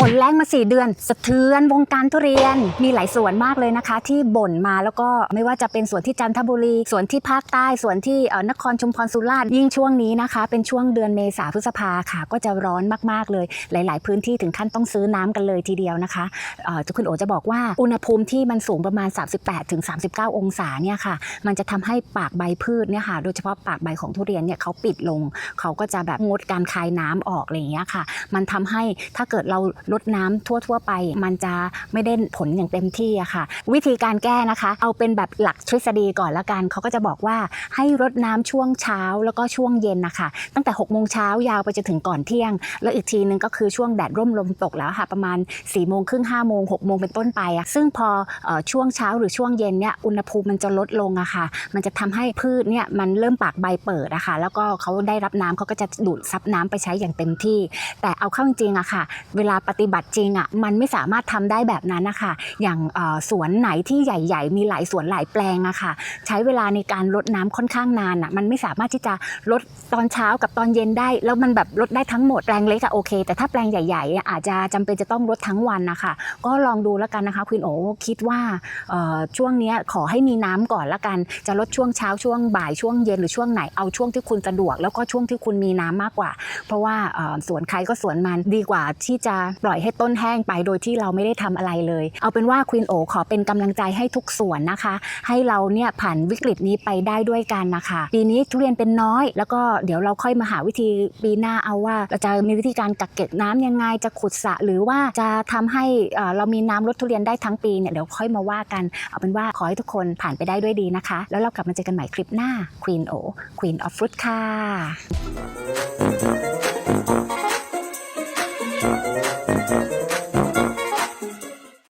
ฝนแรงมา4เดือน สะเทือนวงการทุเรียนมีหลายสวนมากเลยนะคะ ที่บ่นมาแล้วก็ไม่ว่าจะเป็นสวนที่จันทบุรีสวนที่ภาคใต้สวนที่นครชุมพรสุราษฎร์ยิ่งช่วงนี้นะคะ เป็นช่วงเดือนเมษาพฤษภาค่ะ ก็จะร้อนมากๆเลย หลาย ๆ พื้นที่ถึงขั้นต้องซื้อน้ำกันเลยทีเดียวนะคะเอ่อคุณโอจะบอกว่าอุณหภูมิที่มันสูงประมาณ 38ถึง39 องศาเนี่ยค่ะ มันจะทำให้ปากใบพืชเนี่ยค่ะโดยเฉพาะปากใบของทุเรียนเนี่ยเขาปิดลง เขาก็จะแบบงดการคายน้ำออกอะไรอย่างเงี้ยค่ะ มันทำให้ถ้าเกิดเราลดน้ำทั่ว ๆ ไป มันจะไม่ได้ผลอย่างเต็มที่อะค่ะ วิธีการแก้นะคะ เอาเป็นแบบหลักทฤษฎีก่อนละกันเขาก็จะบอกว่าให้รดน้ำช่วงเช้าแล้วก็ช่วงเย็นนะคะตั้งแต่6กโมงเช้ายาวไปจนถึงก่อนเที่ยง แล้วอีกทีนึงก็คือช่วงแดดร่มลมตกแล้วค่ะประมาณ4ี่โมงครึ่งห้าโมงหกโมงเป็นต้นไปอะซึ่งพออช่วงเช้าหรือช่วงเย็นเนี่ยอุณหภูมิมันจะลดลงอะค่ะ มันจะทำให้พืชเนี่ยมันเริ่มปากใบเปิดอะค่ะแล้วก็เขาได้รับน้ำเขาก็จะดูดซับน้ำไปใช้อย่างเต็มที่ แต่เอาเข้าจริงอะค่ะ เวลาปฏิบัติจริงอะมันไม่สามารถทำได้แบบนั้นนะคะอย่างสวนไหนที่ใหญ่ ๆ มีหลายสวนหลายแปลงอะค่ะ ใช้เวลาในการลดน้ำค่อนข้างนานอะมันไม่สามารถที่จะลดตอนเช้ากับตอนเย็นได้ แล้วมันแบบลดได้ทั้งหมดแปลงเล็กอะโอเค แต่ถ้าแปลงใหญ่ๆ อาจจะจำเป็นจะต้องลดทั้งวันนะคะก็ลองดูแล้วกันนะคะคุณโอคิดว่าช่วงนี้ขอให้มีน้ำก่อนละกัน จะลดช่วงเช้าช่วงบ่ายช่วงเย็นหรือช่วงไหนเอาช่วงที่คุณสะดวก แล้วก็ช่วงที่คุณมีน้ำมากกว่า เพราะว่าสวนใครก็สวนมันดีกว่าที่จะปล่อยให้ต้นแห้งไปโดยที่เราไม่ได้ทำอะไรเลย เอาเป็นว่าควีนโอขอเป็นกำลังใจให้ทุกส่วนนะคะ ให้เราเนี่ยผ่านวิกฤตนี้ไปได้ด้วยกันนะคะ ปีนี้ทุเรียนเป็นน้อย แล้วก็เดี๋ยวเราค่อยมาหาวิธีปีหน้าเอาว่าเราจะมีวิธีการกักเก็บน้ำยังไงจะขุดสระหรือว่าจะทำให้เอ่อเรามีน้ำลดทุเรียนได้ทั้งปีเนี่ยเดี๋ยวค่อยมาว่ากัน เอาเป็นว่าขอให้ทุกคนผ่านไปได้ด้วยดีนะคะ แล้วเรากลับมาเจอกันใหม่คลิปหน้า Queen O Queen of Fruit ค่ะ